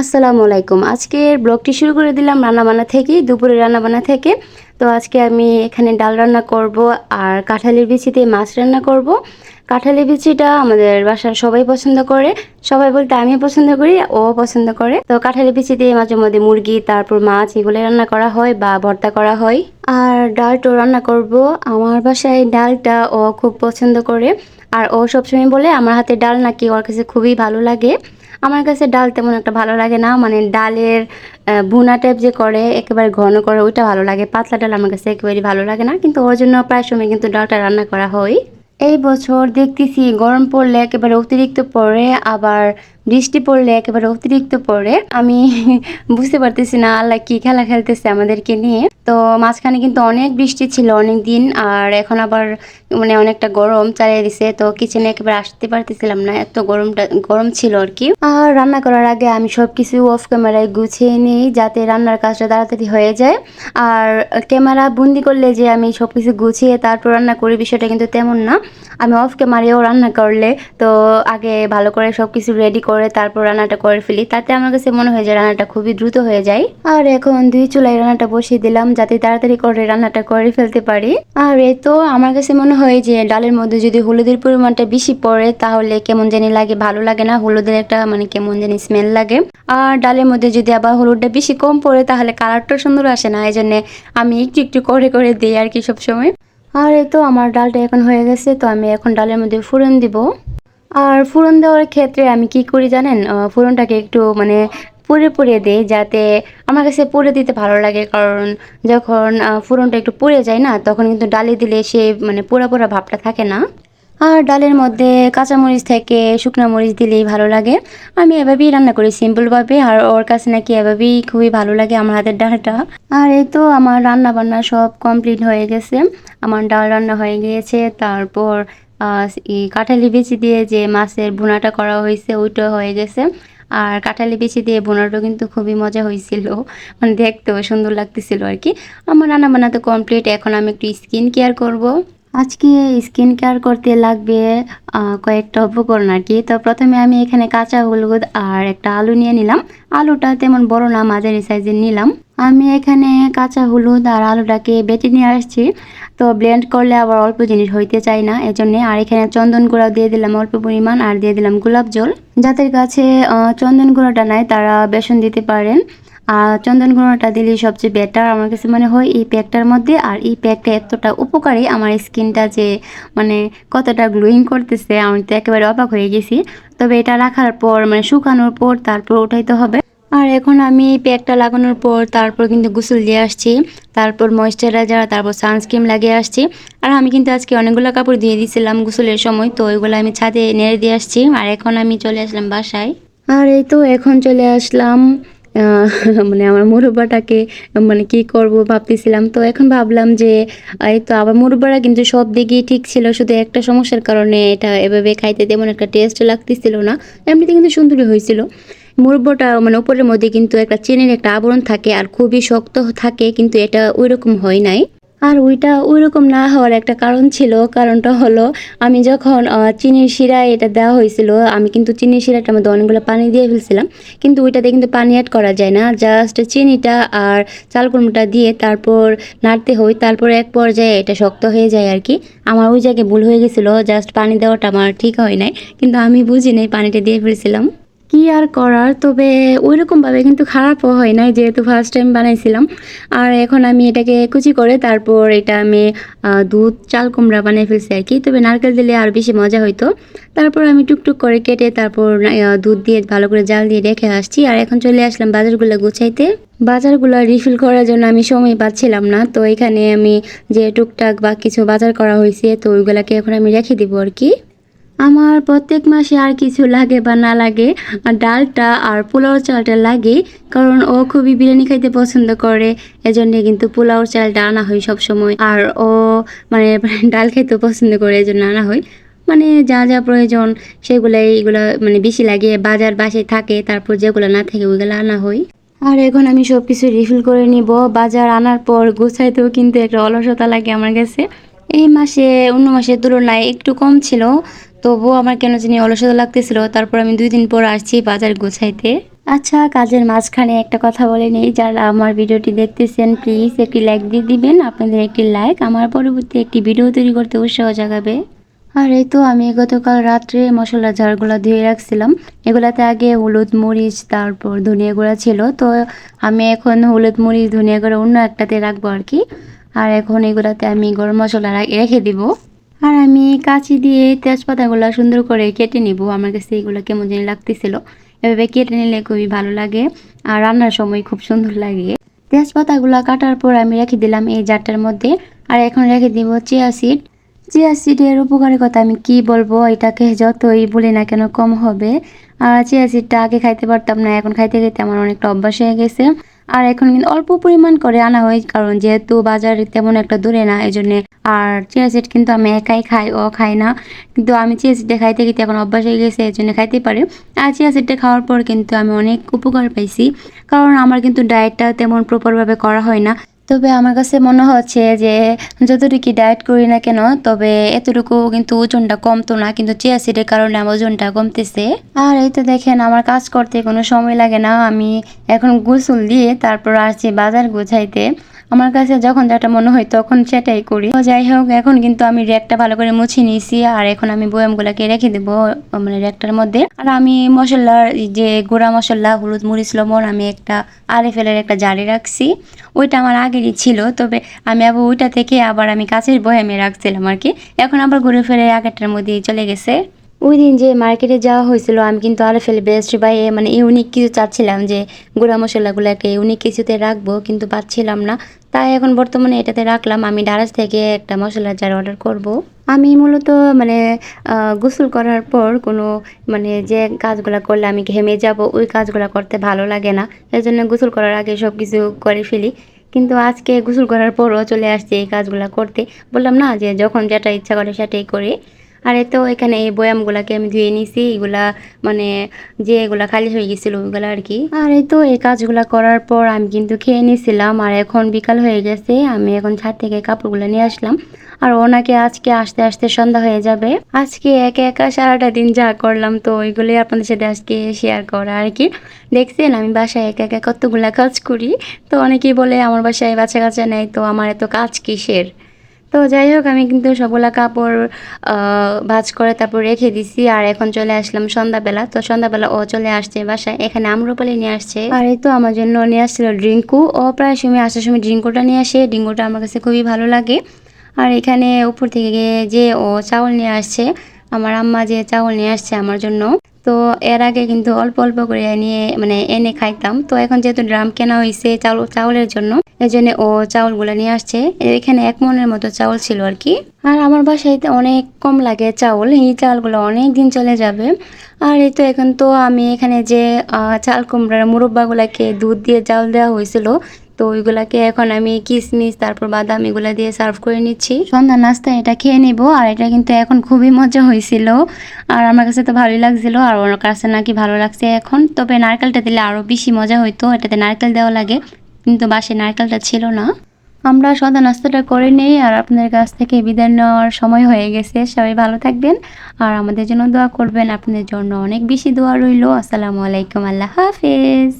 আসসালামু আলাইকুম। আজকের ব্লগটি শুরু করে দিলাম রান্নাবান্না থেকে দুপুরে রান্নাবান্না থেকে। তো আজকে আমি এখানে ডাল রান্না করব আর কাঁঠালের বিচিতে মাছ রান্না করব। কাঁঠালের বিচিটা আমাদের বাসার সবাই পছন্দ করে, সবাই বলতে আমি পছন্দ করি, ও পছন্দ করে। তো কাঁঠালের বিচি দিয়ে মাঝে মধ্যে মুরগি, তারপর মাছ এগুলো রান্না করা হয় বা ভর্তা করা হয়। আর ডালটাও রান্না করব, আমার বাসায় ডালটা ও খুব পছন্দ করে। আর ও সবসময় বলে, আমার হাতে ডাল নাকি, ওর কাছে খুবই ভালো লাগে। আমার কাছে ডাল তেমন একটা ভালো লাগে না। মানে ডালের বুনা টাইপ যে করে, একেবারে ঘন করে, ওইটা ভালো লাগে। পাতলা ডাল আমার কাছে একেবারে ভালো লাগে না, কিন্তু ওর জন্য প্রায় সময় কিন্তু ডালটা রান্না করা হয়। এই বছর দেখতেছি গরম পড়লে একেবারে অতিরিক্ত পরে আবার বৃষ্টি পড়লে একেবারে অতিরিক্ত পড়ে। আমি বুঝতে পারতেছি না আল্লাহ কি খেলা খেলতেছে আমাদেরকে নিয়ে। তো মাঝখানে কিন্তু অনেক বৃষ্টি ছিল অনেক দিন আর এখন আবার মানে অনেকটা গরম চালিয়ে দিছে। তো কিচেনে একেবারে আসতে পারতেছিলাম না, এত গরমটা, গরম ছিল আর কি। আর রান্না করার আগে আমি সবকিছু অফ ক্যামেরায় গুছিয়ে নিই যাতে রান্নার কাজটা তাড়াতাড়ি হয়ে যায়। আর ক্যামেরা বন্দি করলে যে আমি সবকিছু গুছিয়ে তারপর রান্না করি বিষয়টা কিন্তু তেমন না। আমি অফ ক্যামেরাও রান্না করলে তো আগে ভালো করে সবকিছু রেডি করে তারপর রান্নাটা করে ফেলি। তাতে আমার কাছে মনে হয় যে রান্নাটা খুবই দ্রুত হয়ে যায়। আর এখন দুই চুলায় রান্নাটা বসিয়ে দিলাম যাতে তাড়াতাড়ি করে রান্নাটা করে ফেলতে পারি। আর এই তো আমার কাছে মনে হয় যে ডালের মধ্যে যদি হলুদের পরিমাণটা বেশি পড়ে তাহলে কেমন জানি লাগে, ভালো লাগে না। হলুদের একটা মানে কেমন জানি স্মেল লাগে। আর ডালের মধ্যে যদি আবার হলুদটা বেশি কম পড়ে তাহলে কালারটা সুন্দর আসে না। এই জন্যে আমি একটু একটু করে করে দিই আর কি সবসময়। আর এই তো আমার ডালটা এখন হয়ে গেছে, তো আমি এখন ডালের মধ্যে ফুরন দিব। আর ফোড়ন দেওয়ার ক্ষেত্রে আমি কি করি জানেন? ফোড়নটাকে একটু মানে পুড়ে পুড়ে দিই যাতে আমার কাছে পুড়ে দিতে ভালো লাগে। কারণ যখন আহ, ফুরনটা একটু পুড়ে যায় না তখন কিন্তু ডালে দিলে সে মানে পোড়া পোড়া ভাবটা থাকে না। আর ডালের মধ্যে কাঁচামরিচ থেকে শুকনো মরিচ দিলেই ভালো লাগে। আমি এভাবেই রান্না করি সিম্পলভাবে আর ওর কাছে নাকি এভাবেই খুবই ভালো লাগে আমার হাতের ডালটা। আর এই তো আমার রান্না বান্না সব কমপ্লিট হয়ে গেছে। আমার ডাল রান্না হয়ে গিয়েছে তারপর কাঁঠালি বিচি দিয়ে যে মাছের বোনাটা করা হয়েছে, ওইটা হয়ে গেছে। আর কাঁঠালি বিচি দিয়ে বোনাটা কিন্তু খুবই মজা হয়েছিল। মানে দেখতেও সুন্দর লাগতেছিল আর কি। আমার রান্না বান্না তো কমপ্লিট এখন আমি একটু স্কিন কেয়ার করব। আজকে স্কিন কেয়ার করতে লাগবে কয়েকটা উপকরণ আর কি। তো প্রথমে আমি এখানে কাঁচা হলুদ আর একটা আলু নিয়ে নিলাম। আলুটা তেমন বড় না, মাঝারি সাইজের নিলাম। আমি এখানে কাঁচা হলুদ আর আলুটাকে বেটে নিয়ে আসছি। তো ব্লেন্ড করলে আবার অল্প জিনিস হইতে চাই না, এজন্য আর এখানে চন্দন গুঁড়া দিয়ে দিলাম অল্প পরিমাণ আর দিয়ে দিলাম গোলাপ জল। যাদের কাছে চন্দন গুঁড়োটা নাই, তারা বেসন দিতে পারেন। চন্দন গুঁড়োটা দিলে সবচেয়ে বেটার আমার কাছে মনে হয় এই প্যাকটার মধ্যে আর এই প্যাকটা এতটা উপকারী, আমার স্কিনটা যে মানে কতটা গ্লোয়িং করতেছে, আমি তো একেবারে অবাক হয়ে গেছি। তবে এটা রাখার পর মানে শুকানোর পর তারপর উঠাইতে হবে। আর এখন আমি প্যাকটা লাগানোর পর তারপর কিন্তু গোসল দিয়ে আসছি। তারপর ময়শ্চারাইজার তারপর সানস্ক্রিন লাগিয়ে আসছি। আর আমি কিন্তু আজকে অনেকগুলো কাপড় দিয়ে দিয়েছিলাম গোসলের সময়, তো ওইগুলো আমি ছাদে নেড়ে দিয়ে আসছি। আর এখন আমি চলে আসলাম বাসায়। আর এই তো এখন চলে আসলাম মানে আমার মুরব্বাটাকে মানে কি করব ভাবতেছিলাম। তো এখন ভাবলাম যে, এই তো আবার মুরব্বারা কিন্তু সব দিকেই ঠিক ছিল, শুধু একটা সমস্যার কারণে এটা এভাবে খাইতে তেমন একটা টেস্ট লাগতেছিল না। এমনিতে কিন্তু সুন্দরই হয়েছিল। মুরব্বটা মানে উপরের মধ্যে কিন্তু একটা চেনের একটা আবরণ থাকে আর খুবই শক্ত থাকে, কিন্তু এটা ওই রকম হয় নাই। আর ওইটা ওই রকম না হওয়ার একটা কারণ ছিল। কারণটা হলো, আমি যখন চিনির শিরা এটা দেওয়া হয়েছিল, আমি কিন্তু চিনির শিরাটার মধ্যে অনেকগুলো পানি দিয়ে ফেলছিলাম। কিন্তু ওইটাতে কিন্তু পানি অ্যাড করা যায় না। জাস্ট চিনিটা আর চালকুমটা দিয়ে তারপর নাড়তে হয়। তারপর এক পর্যায়ে এটা শক্ত হয়ে যায় আর কি। আমার ওই জায়গায় ভুল হয়ে গেছিল। জাস্ট পানি দেওয়াটা আমার ঠিক হয় নাই। কিন্তু আমি বুঝি নাই পানিটা দিয়ে ফেলছিলাম। কি আর করার? তবে ওইরকমভাবে কিন্তু খারাপও হয় নাই, যেহেতু ফার্স্ট টাইম বানাইছিলাম। আর এখন আমি এটাকে কুচি করে তারপর এটা আমি দুধ, চাল, কুমড়া বানিয়ে ফেলছি আর কি। তবে নারকেল দিলে আর বেশি মজা হইতো। তারপর আমি টুকটুক করে কেটে তারপর দুধ দিয়ে ভালো করে জাল দিয়ে রেখে আসছি। আর এখন চলে আসলাম বাজারগুলো গুছাইতে। বাজারগুলো রিফিল করার জন্য আমি সময় পাচ্ছিলাম না। তো এখানে আমি যে টুকটাক বা কিছু বাজার করা হয়েছে তো ওইগুলাকে এখন আমি রেখে দিব আর কি। আমার প্রত্যেক মাসে আর কিছু লাগে বা না লাগে ডালটা আর পোলাও চালটা লাগে, কারণ ও খুবই বিরিয়ানি খাইতে পছন্দ করে, এজন্য কিন্তু পোলাও চালটা আনা হয় সব সময় আর ও মানে ডাল খাইতে পছন্দ করে, এজন্য আনা হয়। মানে যা যা প্রয়োজন সেগুলাই এগুলো মানে বেশি লাগে, বাজার বাসে থাকে, তারপর যেগুলো না থাকে ওইগুলো আনা হয়। আর এখন আমি সব কিছু রিফিল করে নিব। বাজার আনার পর গুছাইতেও কিন্তু একটা অলসতা লাগে আমার কাছে। এই মাসে, অন্য মাসের তুলনায় একটু কম ছিল তবুও আমার কেন জানি অলসতা লাগতেছিল। তারপর আমি দুই দিন পর আসছি বাজার গোছাইতে। আচ্ছা কাজের মাঝখানে একটা কথা বলে নেই। যারা আমার ভিডিওটি দেখতেছেন প্লিজ একটি লাইক দিয়ে দিবেন। আপনাদের একটি লাইক আমার পরবর্তী একটি ভিডিও তৈরি করতে উৎসাহ জাগাবে। আর এই তো আমি গতকাল রাত্রে মশলা ঝাড়গুলো ধুয়ে রাখছিলাম। এগুলাতে আগে হলুদ মরিচ, তারপর ধনিয়া গুঁড়া ছিল। তো আমি এখন হলুদ মরিচ, ধনিয়া গুঁড়া অন্য একটাতে রাখব আর কি। আর এখন এগুলাতে আমি গরম মশলা রেখে দিব। আর আমি কাঁচি দিয়ে তেজপাতাগুলো সুন্দর করে কেটে নিব। আমার কাছে এগুলো কেমন জানি লাগতেছিল। এভাবে কেটে নিলে খুবই ভালো লাগে আর রান্নার সময় খুব সুন্দর লাগে। তেজপাতাগুলো কাটার পর আমি রেখে দিলাম এই জারটার মধ্যে। আর এখন রেখে দিব চিয়া সিড। চিয়া সিডের উপকারের কথা আমি কি বলব? এটাকে যতই বলি না কেন কম হবে। আর চিয়া সিডটা আগে খাইতে পারতাম না। এখন খাইতে খাইতে আমার অনেকটা অভ্যাস হয়ে গেছে। আর এখন কিন্তু অল্প পরিমাণ করে আনা হয়, কারণ যেহেতু বাজারে তেমন একটা দূরে না এই জন্যে আর চিয়া সিড কিন্তু আমি একাই খাই, ও খাই না। কিন্তু আমি চিয়া সিডটা খাইতে খেতে এখন অভ্যাস হয়ে গেছে এই জন্য খাইতে পারি। আর চিয়া সিডটা খাওয়ার পর কিন্তু আমি অনেক উপকার পাইছি, কারণ আমার কিন্তু ডায়েটটা তেমন প্রপারভাবে করা হয় না। তবে আমার কাছে মনে হচ্ছে যে যতটুকু ডায়েট করি না কেন, তবে এতটুকু কিন্তু ওজনটা কমতো না। কিন্তু চিয়া কারণে আমার ওজনটা কমতেছে। আর এই তো দেখেন, আমার কাজ করতে কোনো সময় লাগে না। আমি এখন গোসল দিয়ে তারপর আসছি বাজার গোছাইতে। আমার কাছে যখন যেটা মনে হয় তখন সেটাই করি। যাই হোক, এখন কিন্তু আমি র্যাকটা ভালো করে মুছে নিয়েছি। আর এখন আমি বয়ামগুলোকে রেখে দেবো মানে র্যাকটার মধ্যে। আর আমি মশলার যে গুঁড়া মশলা, হলুদ মরিচ, লবণ, আমি একটা আরে ফেলের একটা জারি রাখছি। ওইটা আমার আগেরই ছিল, তবে আমি আবার ওইটা থেকে আবার আমি কাছের বয়ামে রাখছিলাম আর কি। এখন আবার ঘুরে ফিরে আগেরটার মধ্যেই চলে গেছে। ওই দিন যে মার্কেটে যাওয়া হয়েছিল, আমি কিন্তু আরে ফেলে বেস্ট বাই মানে ইউনিক কিছু চাচ্ছিলাম যে গুঁড়া মশলাগুলোকে ইউনিক কিছুতে রাখব, কিন্তু পাচ্ছিলাম না। তাই এখন বর্তমানে এটাতে রাখলাম। আমি ডারাজ থেকে একটা মশলার জার অর্ডার করব। আমি মূলত মানে গোসল করার পর কোনো মানে যে কাজগুলো করলে আমি ঘেমে যাব, ওই কাজগুলো করতে ভালো লাগে না। এই জন্য গোসল করার আগে সব কিছু করে ফেলি। কিন্তু আজকে গোসল করার পরও চলে আসছে এই কাজগুলো করতে। বললাম না যে যখন যেটা ইচ্ছা করে সেটাই করি। আর এ তো এখানে এই বয়ামগুলাকে আমি ধুয়ে নিছি, এগুলা মানে যে এগুলা খালি হয়ে গেছিল ওইগুলা আর কি। আর এই তো এই কাজগুলা করার পর আমি কিন্তু খেয়ে নিয়েছিলাম আর এখন বিকাল হয়ে গেছে, আমি এখন ছাদ থেকে কাপড়গুলো নিয়ে আসলাম। আর ওনাকে আজকে আসতে আসতে সন্ধ্যা হয়ে যাবে। আজকে একা একা সারাটা দিন যা করলাম তো ওইগুলোই আপনাদের সাথে আজকে শেয়ার করা আর কি। দেখছেন আমি বাসায় একা একা কতগুলা কাজ করি, তো অনেকেই বলে আমার বাসায় বাচ্চা কাচ্চা নেই, তো আমার এত কাজ কিসের? তো যাই হোক, আমি কিন্তু সবগুলা কাপড় ভাঁজ করে তারপর রেখে দিছি। আর এখন চলে আসলাম সন্ধ্যাবেলা। তো সন্ধ্যাবেলা ও চলে আসছে বাসায়। এখানে আম্রপালি নিয়ে আসছে। আর এই তো আমার জন্য নিয়ে আসছিল ড্রিঙ্কু। ও প্রায় সময় আসার সময় ড্রিঙ্কুটা নিয়ে আসে। ড্রিঙ্কুটা আমার কাছে খুবই ভালো লাগে। আর এখানে উপর থেকে যে ও চাউল নিয়ে আসছে, আমার আম্মা যে চাউল নিয়ে আসছে আমার জন্য। তো এর আগে কিন্তু অল্প অল্প করে নিয়ে মানে এনে খাইতাম। তো এখন যেহেতু ড্রাম কেনা হয়েছে চাউল চাউলের জন্য এই জন্য ও চাউলগুলো নিয়ে আসছে। এখানে এক মনের মতো চাউল ছিল আর কি। আর আমার বাসায় অনেক কম লাগে চাউল, এই চাউলগুলো অনেক দিন চলে যাবে। আর এই তো এখন তো আমি এখানে যে চাল কুমড়ার মুরব্বাগুলাকে দুধ দিয়ে চাউল দেওয়া হয়েছিল তো ওইগুলাকে এখন আমি কিশমিশ তারপর বাদাম এগুলা দিয়ে সার্ভ করে নিচ্ছি। সন্ধ্যা নাস্তা এটা খেয়ে নিব, আর এটা কিন্তু এখন খুবই মজা হয়েছিল। আর আমার কাছে তো ভালোই লাগছিল, আর ওর কাছে নাকি ভালো লাগছে এখন। তবে নারকেলটা দিলে আরও বেশি মজা হইতো, এটাতে নারকেল দেওয়া লাগে, কিন্তু বাসে নারকেলটা ছিল না। আমরা সন্ধ্যা নাস্তাটা করে নেই, আর আপনাদের কাছ থেকে বিদায় নেওয়ার সময় হয়ে গেছে। সবাই ভালো থাকবেন, আর আমাদের জন্য দোয়া করবেন। আপনাদের জন্য অনেক বেশি দোয়া রইল। আসসালামু আলাইকুম, আল্লাহ হাফেজ।